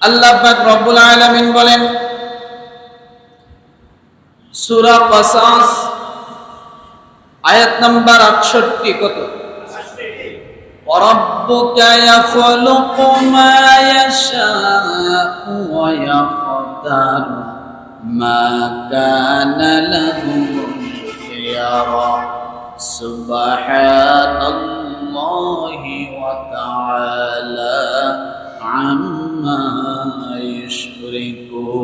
আল্লাহ পাক রব্বুল আলামিন বলেন সূরা কসাস আয়াত নাম্বার 68 কত وربك يخلق ما يشاء ويختار ما كان لهم خيارا سبحان الله وتعالى عما يشركون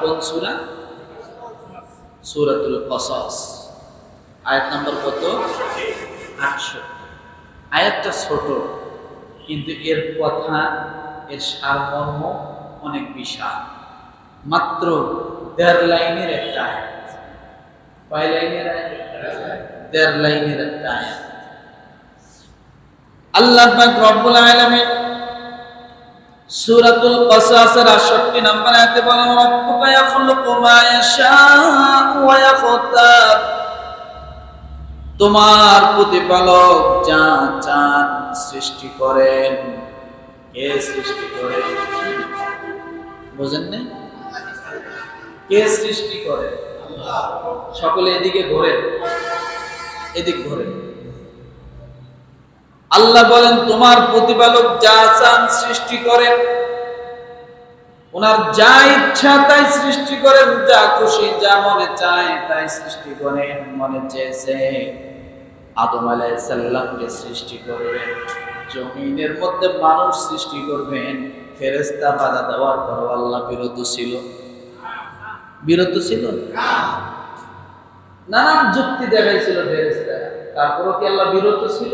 কোন সূরা সূরাতুল কসাস আয়াত নম্বর কত আটশো আয়াতটা ছোট কিন্তু এর কথা এর সারমর্ম অনেক বিশাল মাত্র দেড় লাইনের একটা আয়াত কয় লাইনের আয়াত দেড় লাইনের একটা আয়াত আল্লাহ রব্বুল আলামিন সূরাতুল কসাসের 68 নম্বর আয়াতে বলেন, রব্বুকা ইয়াখলুকু মা ইয়াশাউ ওয়া ইয়াখতার। তোমার প্রতিপালক যা চান সৃষ্টি করেন, কে সৃষ্টি করেন বোঝেন না কে সৃষ্টি করে? সকলে এদিকে ঘোরেন। এদিক ঘোরেন। আল্লাহ বলেন, তোমার প্রতিপালক যা চান সৃষ্টি করেন। ওনার যা ইচ্ছা তাই সৃষ্টি করেন, যা খুশি যা মনে চায় তাই সৃষ্টি করেন মনে চেয়েছে। আদম আলাইসাল্লামকে সৃষ্টি করবেন, জমিনের মধ্যে মানুষ সৃষ্টি করবেন। ফেরেস্তা বাধা দেওয়ার পর আল্লাহ বিরত ছিল। বিরত ছিল? নানান যুক্তি দেখাইছিল ফেরেস্তা তারপরও কি আল্লাহ বিরত ছিল?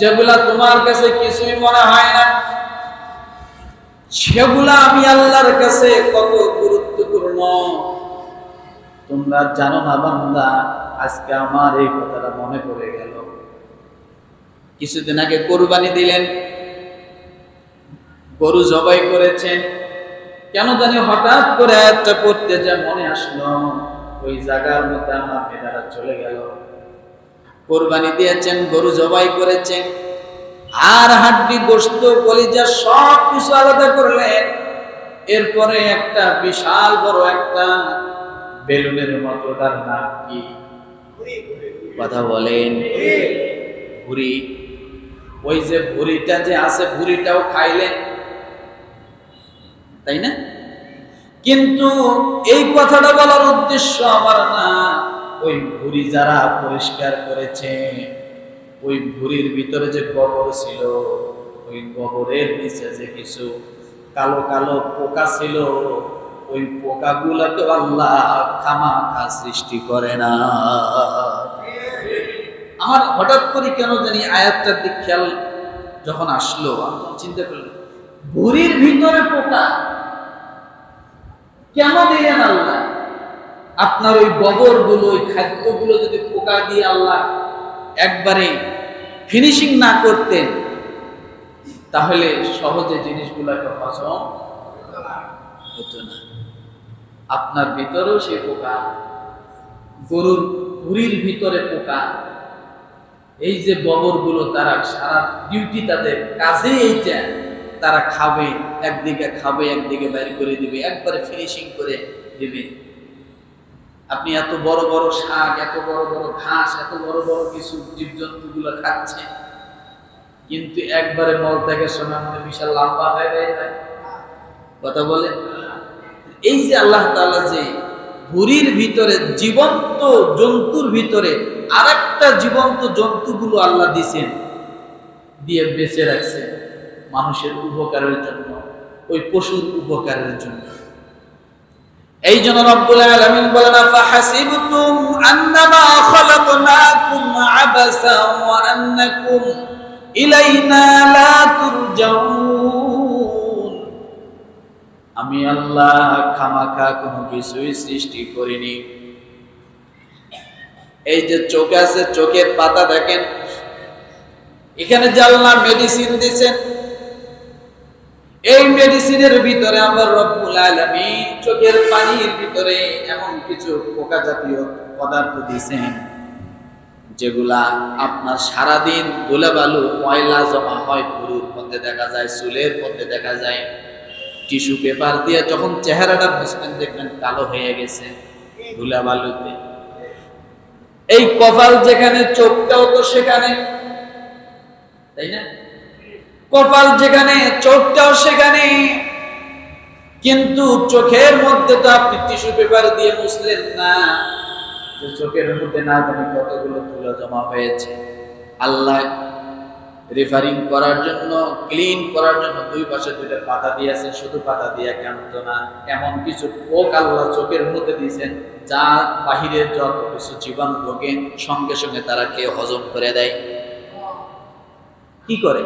যেগুলা তোমার কাছে কিছুই মনে হয় না, সেগুলা আমি আল্লাহর কাছে কত গুরুত্বপূর্ণ। তোমরা জানো না বান্দা, আজকে আমার এই কথাটা মনে পড়ে গেল। কিছুদিন আগে কোরবানি দিলেন, গরু জবাই করেছেন। কেন জানি হঠাৎ করে একটা পড়তে যা মনে আসলো, ওই জায়গার মধ্যে আমার মেয়েরা চলে গেল। কোরবানি দিয়েছেন, গরু জবাই করেছেন। আর হাড্ডি গোস্ত কলিজা সব কিছু আলাদা করলেন। এরপরে একটা বিশাল বড় একটা বেলুনের মতো, তার নাম কি? কথা বলেন। ভুড়ি। ওই যে ভুড়িটা যে আছে, ভুড়িটাও খাইলেন। তাই না? কিন্তু এই কথাটা বলার উদ্দেশ্য আমার না। ওই ভুড়ি যারা পরিষ্কার করেছে, ওই ভুড়ির ভিতরে যে গোবর ছিল, ওই গোবরের নিচে যে কিছু কালো কালো পোকা ছিল, ওই পোকাগুলা তো আল্লাহ খামাখা সৃষ্টি করে না। আমার হঠাৎ করে কেন জানি আয়াতটার দিক খেয়াল যখন আসলো, আমি চিন্তা করলাম, ভুড়ির ভিতরে পোকা, কেন দিলেন আল্লাহ? আপনার ওই গোবরগুলো ওই খাদ্যগুলো যদি পোকা দিয়ে আল্লাহ একবারে ফিনিশিং না করতেন, তাহলে সহজে জিনিসগুলোকে হজম হতো না। আপনার ভিতরেও সে পোকা, গরুর ভুড়ির ভিতরে পোকা, এই যে গোবরগুলো তারা সারা ডিউটি তাদের কাজে এইটা, তারা খাবে, একদিকে খাবে, একদিকে বাইর করে দিবে, একবারে ফিনিশিং করে দিবে। আপনি এত বড় বড় শাক, এত বড় বড় ঘাস, এত বড় বড় কিছু জীবজন্তু গুলো খাচ্ছে। কিন্তু একবারে মল ত্যাগের সময় মনে বিশাল লম্বা হয়ে যায় কথা বলে? এই যে আল্লাহ তাআলা যে ভুরির ভিতরে জীবন্ত জন্তুর ভিতরে আর একটা জীবন্ত জন্তুগুলো আল্লাহ দিছেন, দিয়ে বেঁচে রাখছেন মানুষের উপকারের জন্য, ওই পশুর উপকারের জন্য। এই জন্য রব্বুল আলামিন বলেন ফাহাসিবতুম আন্নামা খালাকনাকুম আবাসা ওয়া আন্নাকুম ইলাইনা লা তুরজাউন। আমি আল্লাহ খামাখা কোনো কিছুই সৃষ্টি করিনি। এই যে চোখ আছে, চোখের পাতা দেখেন, এখানে জাল্লা মেডিসিন দিছেন এই মেডিসিনের ভিতরে আমার রব্বুল আলামিন চোখের পানির ভিতরে এমন কিছু পোকা জাতীয় পদার্থ দিয়েছেন, যেগুলা আপনার সারাদিন ধুলাবালু, ময়লা জমা হয় পুরুর মধ্যে দেখা যায়, চুলের মধ্যে দেখা যায়। টিস্যু পেপার দিয়ে যখন চেহারাটা মুছবেন দেখবেন কালো হয়ে গেছে ধুলাবালুতে। এই কপাল যেখানে, চোখটাও তো সেখানে, তাই না? কপাল যেখানে, চোখটাও সেখানে। কিন্তু চোখের মধ্যে তো আপনি টিস্যু পেপার দিয়ে মুছলেন না। চোখের মধ্যে না জানি কতগুলো ধুলো জমা হয়েছে। আল্লাহ রেফারিং করার জন্য, ক্লিন করার জন্য দুই পাশে দুইটা পাতা দিয়েছেন, শুধু পাতা দিয়ে কেন তো না। এমন কিছু পোক আল্লাহ চোখের মধ্যে দিয়েছেন, যা বাহিরের যত কিছু জীবাণু ঢোকে, সঙ্গে সঙ্গে তারা খেয়ে হজম করে দেয়। কি করে?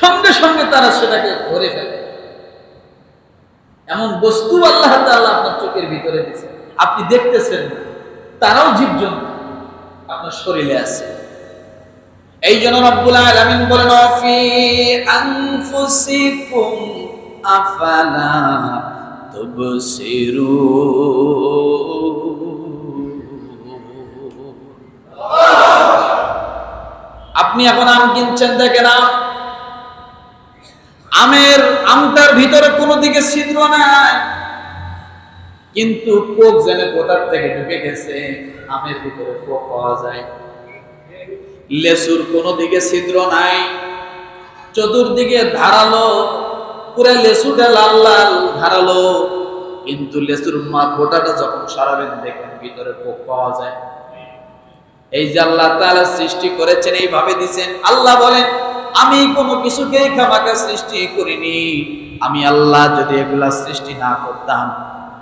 সঙ্গে সঙ্গে তারা সেটাকে ধরে ফেলে। এমন বস্তু আল্লাহ তাআলা আপনার চোখের ভিতরে দিয়েছে আপনি দেখতেছেন তারাও জীবজন্তু। আপনার শরীরে আছে। এই জন্য রব্বুল আলামিন বলেন ফি আনফুসিকুম আফালা তুবসিরুন আপনি এখন আম কিনছেন, দেখেন আম আমের আমটার ভিতরে কোনো দিকে ছিদ্র নাই। কিন্তু পোক যেন কোথার থেকে ঢুকে গেছে, আমের ভিতরে পোক পাওয়া যায়। লেসুর কোনো দিকে ছিদ্র নাই। চতুর্দিকে ধারালো, পুরো লেসুটা লাল লাল ধারালো। কিন্তু লেসুর মা গোটাটা যখন সারাবেন, দেখবেন ভিতরে পোক পাওয়া যায়। এই যে আল্লাহ তাআলা সৃষ্টি করেছেন, এইভাবে দিছেন আল্লাহ বলেন, আমি কোনো কিছুকে খামাকা সৃষ্টি করিনি। আমি আল্লাহ যদি এগুলা সৃষ্টি না করতাম,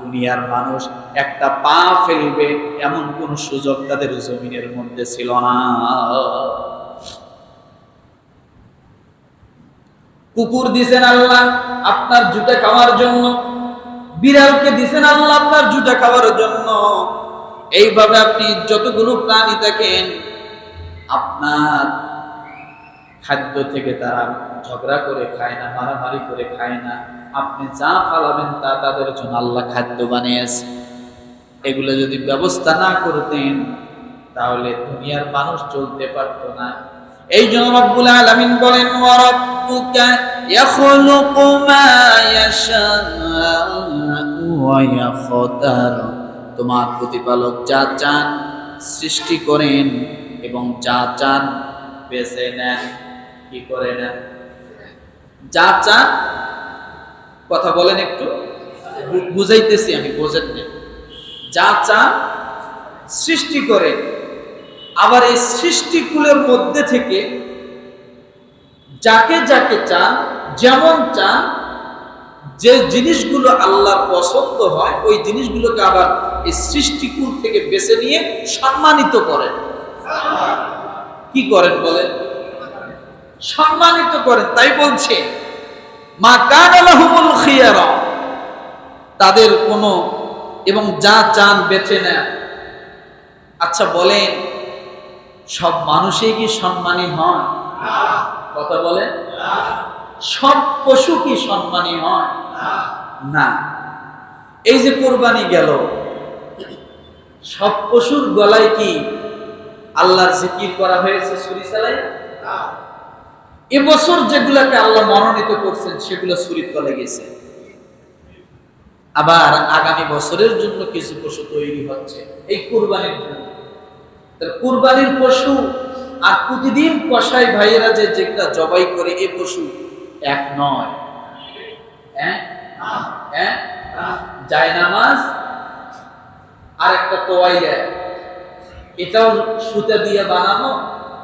দুনিয়ার মানুষ একটা পা ফেলবে এমন কোন সুযোগ তাদের জমিনের মধ্যে ছিল না। কুকুর দিছেন আল্লাহ আপনার জুতা খাওয়ার জন্য। বিড়ালকে দিছেন আল্লাহ আপনার জুতা খাওয়ার জন্য। এইভাবে আপনি যতগুলো প্রাণী দেখেন, আপনার খাদ্য থেকে তারা ঝগড়া করে খায় না, মারামারি করে খায় না। আপনি যা ফালাবেন তা তাদের জন্য আল্লাহ খাদ্য বানিয়েছে। এগুলো যদি ব্যবস্থা না করতেন, তাহলে দুনিয়ার মানুষ চলতে পারতো না। এই জন্য রব্বুল আলামিন বলেন, ওয়া রাব্বুকা ইয়াখলুকু মা ইয়াশাউ ওয়া তোমার প্রতিপালক যা চান সৃষ্টি করেন এবং যা চান বেছে নেন। কি করে নেন? যা চান, কথা বলেন একটু। বুঝাইতেছি আমি, বোঝেন না যা চান সৃষ্টি করেন। আবার এই সৃষ্টিকুলের মধ্যে থেকে যাকে যাকে চান, যেমন চান যে জিনিসগুলো আল্লাহর পছন্দ হয়, ওই জিনিসগুলোকে আবার এই সৃষ্টিকুল থেকে বেছে নিয়ে সম্মানিত করেন। কি করেন বলেন? সম্মানিত করেন, তাই বলছে, মা কান আলাহুমুল খিয়ারা তাদের কোনো এবং যা চান বেছে নেন। আচ্ছা বলেন, সব মানুষই কি সম্মানী হয়? কথা বলেন। সব পশু কি সম্মানী হয়? না। এই যে কোরবানি গেল, সব পশুর গলায় কি আল্লাহর জিকির করা হয়েছে ছুরি চালাই এবছর যেগুলাকে আল্লাহ মনোনীত করছেন, সেগুলো ছুরির তলে গেছে। আবার আগামী বছরের জন্য কিছু পশু তৈরি হচ্ছে, এই কুরবানির জন্য। কুরবানির পশু আর প্রতিদিন কষাই ভাইয়েরা যে যেটা জবাই করে, এ পশু এক নয়। হ্যাঁ? হ্যাঁ? জায়নামাজ আর একটা তোয়াইয়া এটাও সুতা দিয়ে বানানো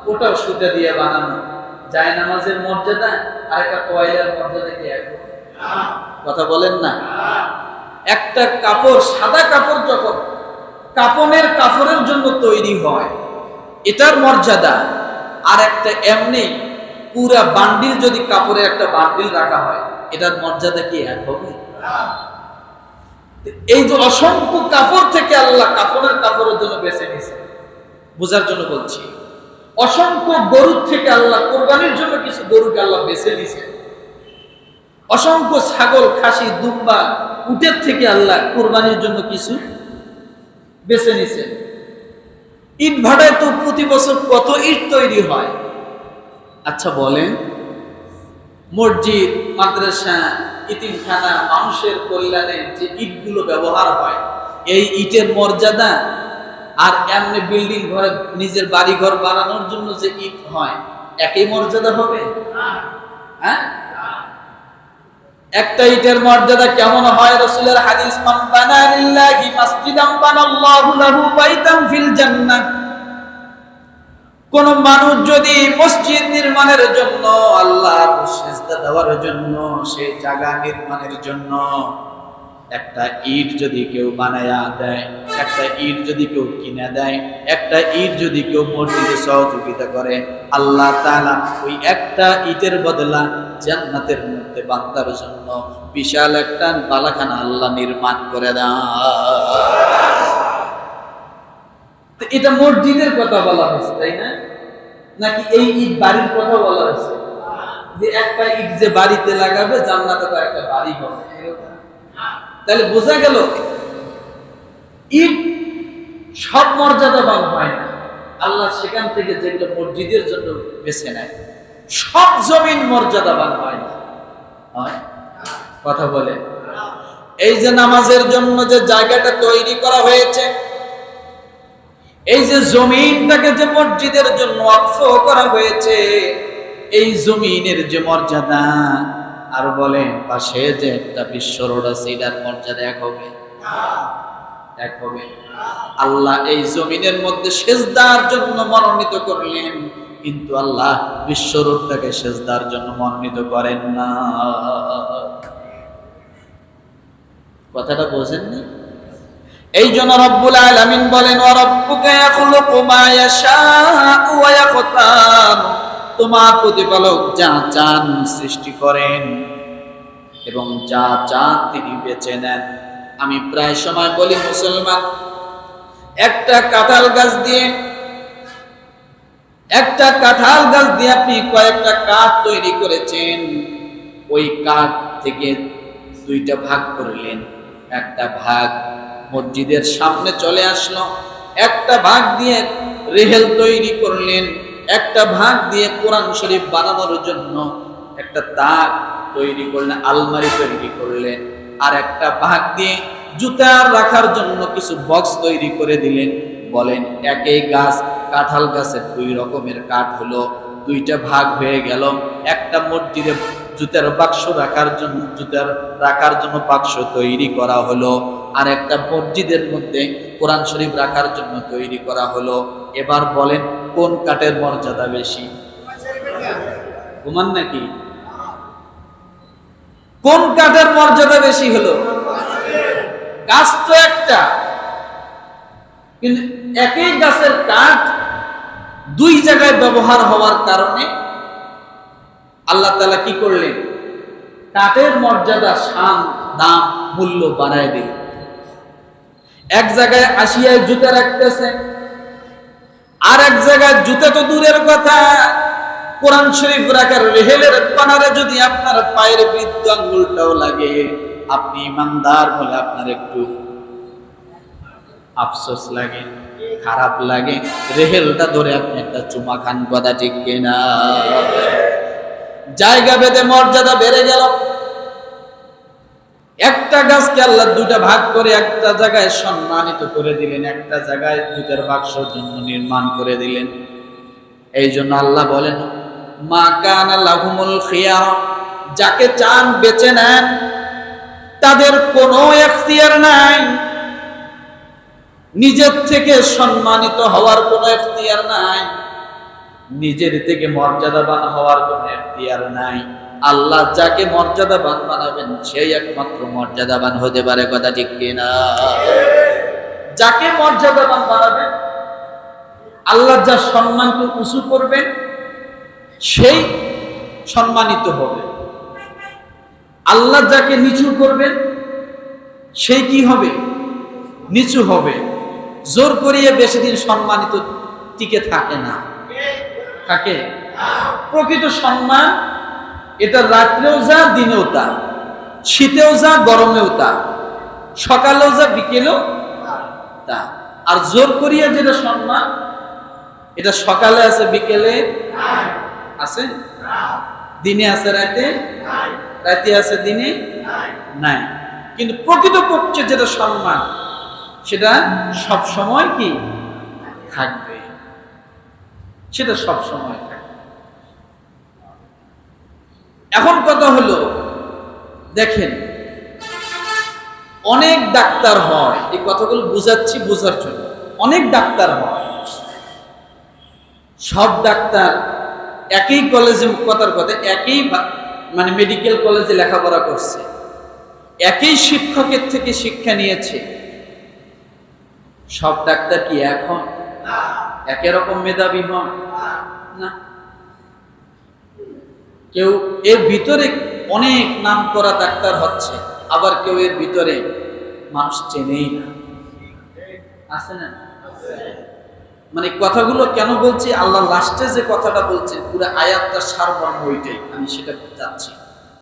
ওটাও সুতা দিয়ে বানানো জায়নামাজের মর্যাদা আর একটা তোয়াইলার মর্যাদা কি এক? কথা বলেন না। একটা কাপড়, সাদা কাপড় যখন কাপনের কাপড়ের জন্য তৈরি হয়, এটার মর্যাদা। আর একটা এমনি পুরা বান্ডিল যদি কাপড়ের একটা বান্ডিল রাখা হয় এটার মর্যাদা কি এক হবে? এই যে অসংখ্য কাপড় থেকে আল্লাহ কাপড়ের কাপড়ের জন্য বেছে নিয়েছে, বোঝার জন্য বলছি, অসংখ্য গরুর থেকে আল্লাহ কোরবানির জন্য কিছু গরুকে আল্লাহ বেছে নিয়েছে। অসংখ্য ছাগল, খাসি, দুম্বা, উটের থেকে আল্লাহ কোরবানির জন্য কিছু বেছে নিছেন ইট ভাড়ায় তো প্রতি বছর কত ইট তৈরি হয়? আচ্ছা বলেন মসজিদ, মাদ্রাসা, ইতিমখানা, মানুষের কল্যাণে যে ইটগুলো ব্যবহার হয়, এই ইটের মর্যাদা আর এমনি বিল্ডিং ঘর নিজের বাড়ি ঘর বানানোর জন্য যে ইট হয়, একই মর্যাদা হবে? হ্যাঁ? একটা ইটের মর্যাদা কেমন হয়? রসুলের হাদিস, মান বানা লিল্লাহি মাসজিদান বানাল্লাহু লাহু বাইতান ফিল জান্নাহ। কোন মানুষ যদি মসজিদ নির্মাণের জন্য আল্লাহর সেজদা দেওয়ার জন্য সেই জায়গা নির্মাণের জন্য একটা ইট যদি কেউ বানায়া দেয়, একটা ইট যদি কেউ কিনে দেয়, একটা ইট যদি কেউ মসজিদে সহযোগিতা করে, আল্লাহ তাআলা ওই একটা ইটের বদলা জান্নাতের মধ্যে বান্দার জন্য বিশাল একটা বালাখানা আল্লাহ নির্মাণ করে দেয় এটা মসজিদের কথা বলা হয়েছে, তাই না? নাকি এই ইট বাড়ির কথা বলা হয়েছে? যে একটা ইট যে বাড়িতে লাগাবে, জান্নাতে তো একটা বাড়ি হবে তাহলে বোঝা গেল ইট সব মর্যাদাবান হয় না। আল্লাহ সেখান থেকে যেগুলো মসজিদের জন্য বেছে নেয়, সব জমিন মর্যাদাবান হয় না। হয়? কথা বলে। এই যে নামাজের জন্য যে জায়গাটা তৈরি করা হয়েছে এই যে জমিনটাকে যে মসজিদের জন্য অক্ষ করা হয়েছে, এই জমিনের যে মর্যাদা, আর বলেন, পাশে যে একটা বিশ্ব রোড আছে, এটার মর্যাদা এক হবে? এক হবে। আল্লাহ এই জমিনের মধ্যে সেজদার জন্য মনোনীত করলেন, কিন্তু আল্লাহ বিশ্ব রোডটাকে সেজদার জন্য মনোনীত করেন না। কথাটা বোঝেননি? এই জন্য রব্বুল আলামিন বলেন তোমার প্রতিপালক যা চান সৃষ্টি করেন এবং যা চান তিনি বেছে নেন। আমি প্রায় সময় বলি, মুসলমান, একটা কাঁঠাল গাছ দিয়ে, একটা কাঁঠাল গাছ দিয়ে আপনি কয়েকটা কাঠ তৈরি করেছেন। ওই কাঠ থেকে দুইটা ভাগ করলেন একটা ভাগ মসজিদের সামনে চলে আসলো। একটা ভাগ দিয়ে রেহেল তৈরি করলেন, একটা ভাগ দিয়ে কোরআন শরীফ বানানোর জন্য একটা তাক তৈরি করলেন, আলমারি তৈরি করলেন, আর একটা ভাগ দিয়ে জুতা রাখার জন্য কিছু বক্স তৈরি করে দিলেন। বলেন, একই গাছ, কাঁঠাল গাছের দুই রকমের কাঠ হলো, দুইটা ভাগ হয়ে গেল, একটা মসজিদে জুতার বাক্স রাখার জন্য, জুতার রাখার জন্য বাক্স তৈরি করা হলো। আর একটা মসজিদের মধ্যে কোরআন শরীফ রাখার জন্য তৈরি করা হলো। এবার বলেন, কোন কাঠের মর্যাদা বেশি? ঘুমান নাকি? কোন কাঠের মর্যাদা বেশি হলো? গাছ তো একটা। কিন্তু একই গাছের কাঠ দুই জায়গায় ব্যবহার হওয়ার কারণে আল্লাহ তালা কি করলেন? কাঠের মর্যাদা, শান, দাম, মূল্য বাড়ায় দিলেন। এক জায়গায় আসিয়ায় জুতা রাখতেছে আর এক জায়গায় জুতা তো দূরের কথা। কোরআন শরীফ রাখার রেহেলের পানারে যদি আপনার পায়ের বৃদ্ধ আঙ্গুলটাও লাগে, আপনি ইমানদার বলে আপনার একটু আফসোস লাগে, খারাপ লাগে। রেহেলটা ধরে আপনি একটা চুমা খান কথা ঠিক কিনা? জায়গা বেঁধে মর্যাদা বেড়ে গেল। একটা গাছকে আল্লাহ দুটা ভাগ করে একটা জায়গায় সম্মানিত করে দিলেন, একটা জায়গায় দুটার বাক্সর জন্য নির্মাণ করে দিলেন। এই জন্য আল্লাহ বলেন, মা কানা লাহুমুল খিয়ার যাকে চান বেছে নেন, তাদের কোনো এখতিয়ার নাই। নিজের থেকে সম্মানিত হওয়ার কোনো এখতিয়ার নাই। নিজের থেকে মর্যাদাবান হওয়ার কোনো এখতিয়ার নাই। আল্লাহ যাকে মর্যাদাবান বানাবেন সেই একমাত্র মর্যাদাবান হতে পারে, কথা ঠিক কিনা? যাকে মর্যাদাবান বানাবেন আল্লাহ যা সম্মানকে উঁচু করবেন, সেই সম্মানিত হবে। আল্লাহ যাকে নিচু করবেন, সেই কি হবে? নিচু হবে। জোর করিয়ে বেশি দিন সম্মানিত টিকে থাকে না। থাকে প্রকৃত সম্মান, এটা রাত্রেও যা, দিনেও তা। শীতেও যা, গরমেও তা। সকালেও যা, বিকেলেও তা। আর জোর করিয়া যেটা সম্মান, এটা সকালে আছে, বিকেলে আছে? দিনে আছে, রাতে? রাতে আছে, দিনে? নাই। কিন্তু প্রকৃত পক্ষে যেটা সম্মান, সেটা সব সময় কি? থাকবে। সেটা সব সময় থাকবে এখন কথা হলো, দেখেন, অনেক ডাক্তার হয়, এই কথাগুলো বুঝাচ্ছি, বোঝার জন্য। অনেক ডাক্তার হয়। সব ডাক্তার একই কলেজে কথার কথা, একই মানে মেডিকেল কলেজে লেখাপড়া করছে। একই শিক্ষকের থেকে শিক্ষা নিয়েছে। সব ডাক্তার কি এখন একই রকম মেধাবী হন। না। কেউ এর ভিতরে অনেক নাম করা ডাক্তার হচ্ছে, আবার কেউ এর ভিতরে মানুষ চেনেই না। আছে না? মানে কথাগুলো কেন বলছি? আল্লাহ লাস্টে যে কথাটা বলছে, পুরো আয়াতটা সারমর্ম ওইটাই, আমি সেটা চাচ্ছি।